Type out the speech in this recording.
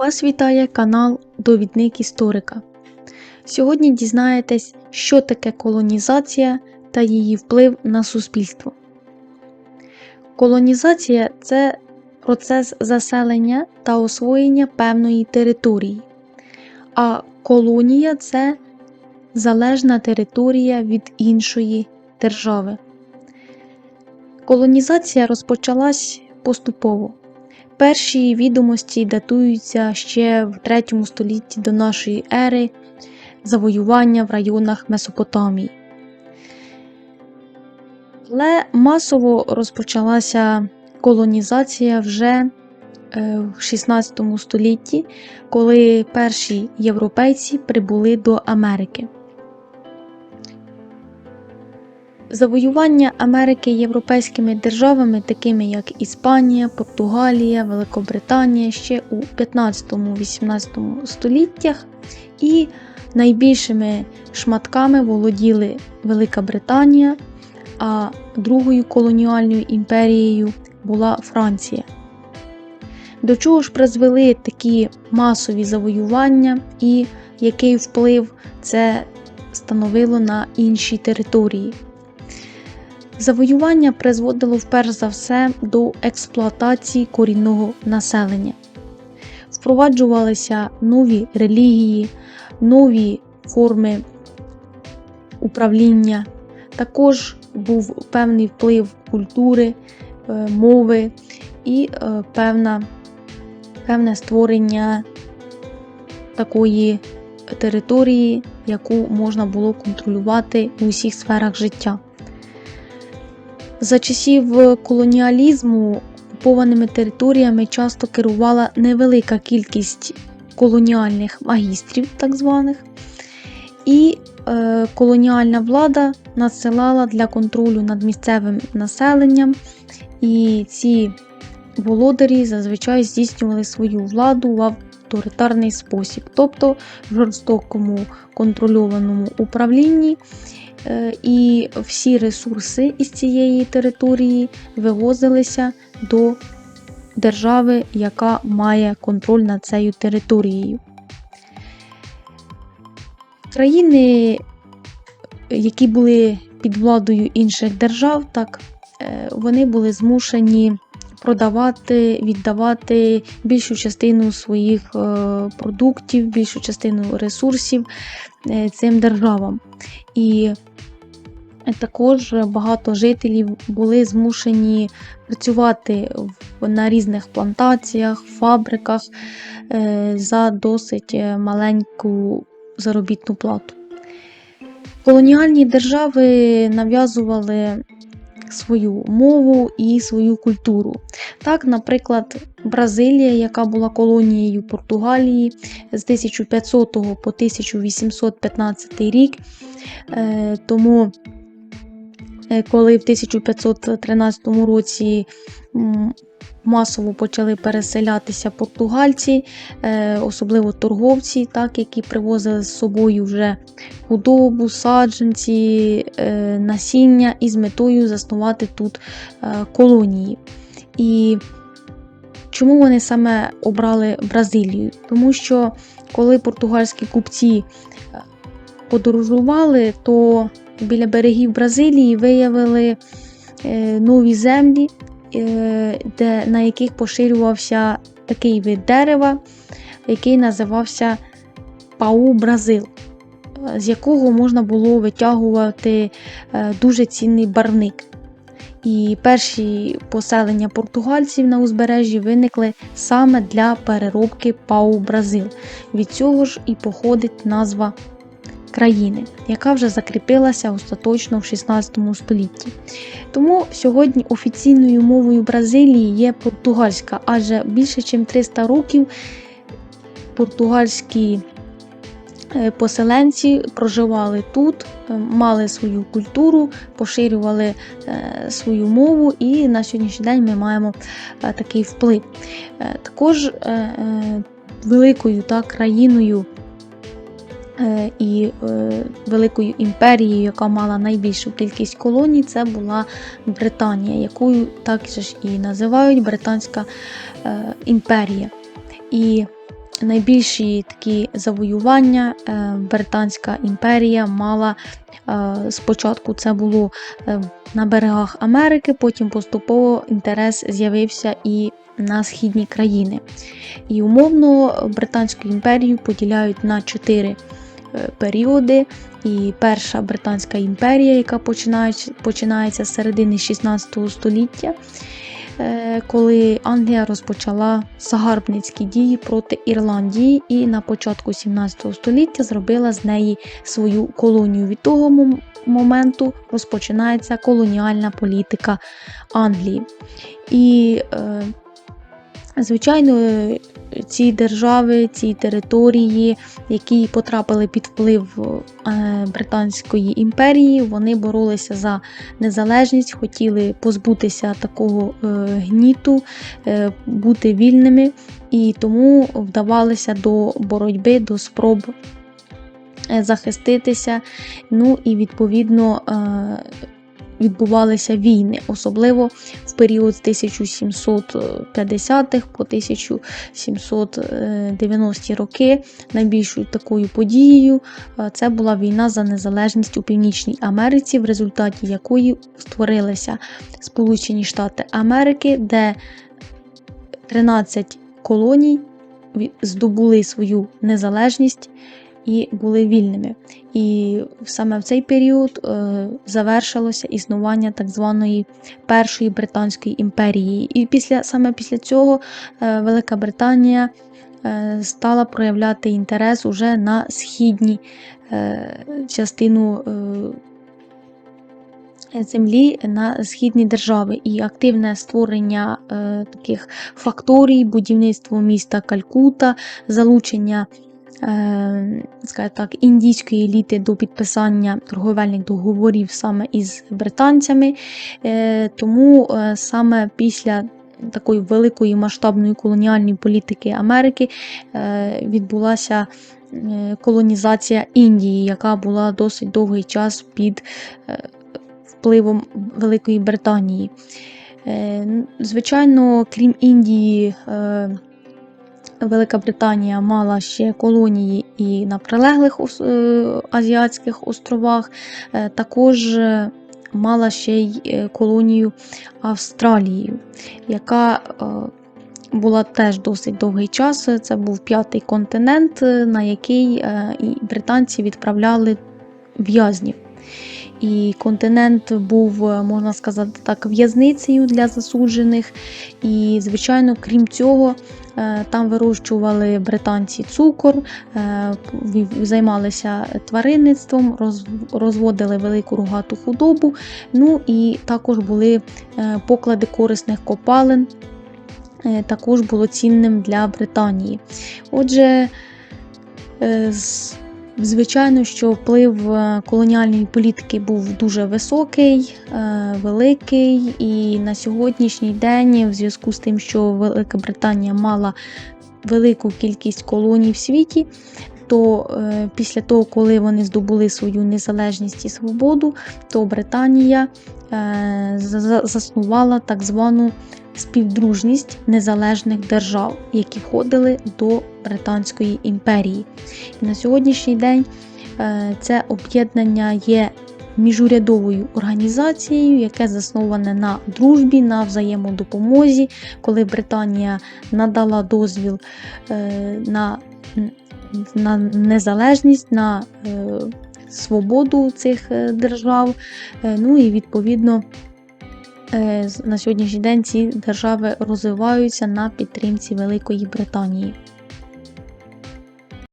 Вас вітає канал Довідник Історика. Сьогодні дізнаєтесь, що таке колонізація та її вплив на суспільство. Колонізація це процес заселення та освоєння певної території, а колонія це залежна територія від іншої держави. Колонізація розпочалась поступово. Перші відомості датуються ще в 3 столітті до нашої ери завоювання в районах Месопотамії. Але масово розпочалася колонізація вже е, в 16 столітті, коли перші європейці прибули до Америки. Завоювання Америки європейськими державами, такими як Іспанія, Португалія, Великобританія, ще у 15-18 століттях, і найбільшими шматками володіли Велика Британія, а другою колоніальною імперією була Франція. До чого ж призвели такі масові завоювання і який вплив це становило на інші території? Завоювання призводило вперш за все до експлуатації корінного населення. Впроваджувалися нові релігії, нові форми управління. Також був певний вплив культури, е, мови і е, певна, певне створення такої території, яку можна було контролювати у всіх сферах життя. За часів колоніалізму окупованими територіями часто керувала невелика кількість колоніальних магістрів, так званих, і е, колоніальна влада надсилала для контролю над місцевим населенням, і ці володарі зазвичай здійснювали свою владу в авторитарний спосіб, тобто в жорстокому контрольованому управлінні. Е, і всі ресурси із цієї території вивозилися до держави, яка має контроль над цією територією. Країни, які були під владою інших держав, так, е, вони були змушені продавати, віддавати більшу частину своїх е, продуктів, більшу частину ресурсів цим державам. І також багато жителів були змушені працювати на різних плантаціях, фабриках е, за досить маленьку заробітну плату. Колоніальні держави нав'язували свою мову і свою культуру. Так, наприклад, Бразилія, яка була колонією Португалії з 1500 по 1815 рік, е, тому коли в 1513 році масово почали переселятися португальці, е, особливо торговці, так, які привозили з собою вже худобу, саджанці, е, насіння із метою заснувати тут е, колонії. І чому вони саме обрали Бразилію? Тому що коли португальські купці подорожували, то біля берегів Бразилії виявили нові землі, де, на яких поширювався такий вид дерева, який називався Пау Бразил, з якого можна було витягувати дуже цінний барвник. І перші поселення португальців на узбережжі виникли саме для переробки Пау Бразил. Від цього ж і походить назва країни, яка вже закріпилася остаточно в 16 столітті. Тому сьогодні офіційною мовою Бразилії є португальська, адже більше ніж 300 років португальські е, поселенці проживали тут, е, мали свою культуру, поширювали е, свою мову, і на сьогоднішній день ми маємо такий вплив. Також великою та, країною і е, великою імперією, яка мала найбільшу кількість колоній, це була Британія, якою також і називають Британська е, імперія. І найбільші такі завоювання е, Британська імперія мала е, спочатку це було е, на берегах Америки, потім поступово інтерес з'явився і на східні країни. І умовно Британську імперію поділяють на чотири е, періоди. І перша Британська імперія, яка починається з середини 16 століття, е, коли Англія розпочала загарбницькі дії проти Ірландії і на початку 17 століття зробила з неї свою колонію. Від того моменту розпочинається колоніальна політика Англії. І е, Звичайно, ці держави, ці території, які потрапили під вплив е, Британської імперії, вони боролися за незалежність, хотіли позбутися такого е, гніту, е, бути вільними, і тому вдавалися до боротьби, до спроб захиститися. Ну і відповідно. Відбувалися війни, особливо в період з 1750-х по 1790-ті роки. Найбільшою такою подією е, це була війна за незалежність у Північній Америці, в результаті якої створилися Сполучені Штати Америки, де 13 колоній здобули свою незалежність і були вільними. І саме в цей період е, завершилося існування так званої Першої Британської імперії. І після, саме після цього е, Велика Британія е, стала проявляти інтерес уже на східній е, частину. Землі на східні держави і активне створення е, таких факторій, будівництво міста Калькута, залучення скажімо так, індійської еліти до підписання торговельних договорів саме із британцями. Е, Тому е, саме після такої великої масштабної колоніальної політики Америки е, відбулася колонізація Індії, яка була досить довгий час під впливом Великої Британії. Звичайно, крім Індії, Велика Британія мала ще колонії і на прилеглих е, Азіатських островах, е, також е, мала ще й колонію Австралії, яка була теж досить довгий час. Це був п'ятий континент, на який британці відправляли в'язнів. І континент був, можна сказати так, в'язницею для засуджених. І, звичайно, крім цього, там вирощували британці цукор, е, займалися тваринництвом, розводили велику рогату худобу. Ну і також були е, поклади корисних копалин. е, Також було цінним для Британії. Отже, е, з- Звичайно, що вплив е, колоніальної політики був дуже високий, е, великий, і на сьогоднішній день, в зв'язку з тим, що Велика Британія мала велику кількість колоній в світі, то е, після того, коли вони здобули свою незалежність і свободу, то Британія е, за- за- заснувала так звану співдружність незалежних держав, які входили до Британської імперії. І на сьогоднішній день е, це об'єднання є міжурядовою організацією, яке засноване на дружбі, на взаємодопомозі, коли Британія надала дозвіл е, на, на незалежність, на е, свободу цих е, держав. Е, Ну і відповідно. На сьогоднішній день ці держави розвиваються на підтримці Великої Британії.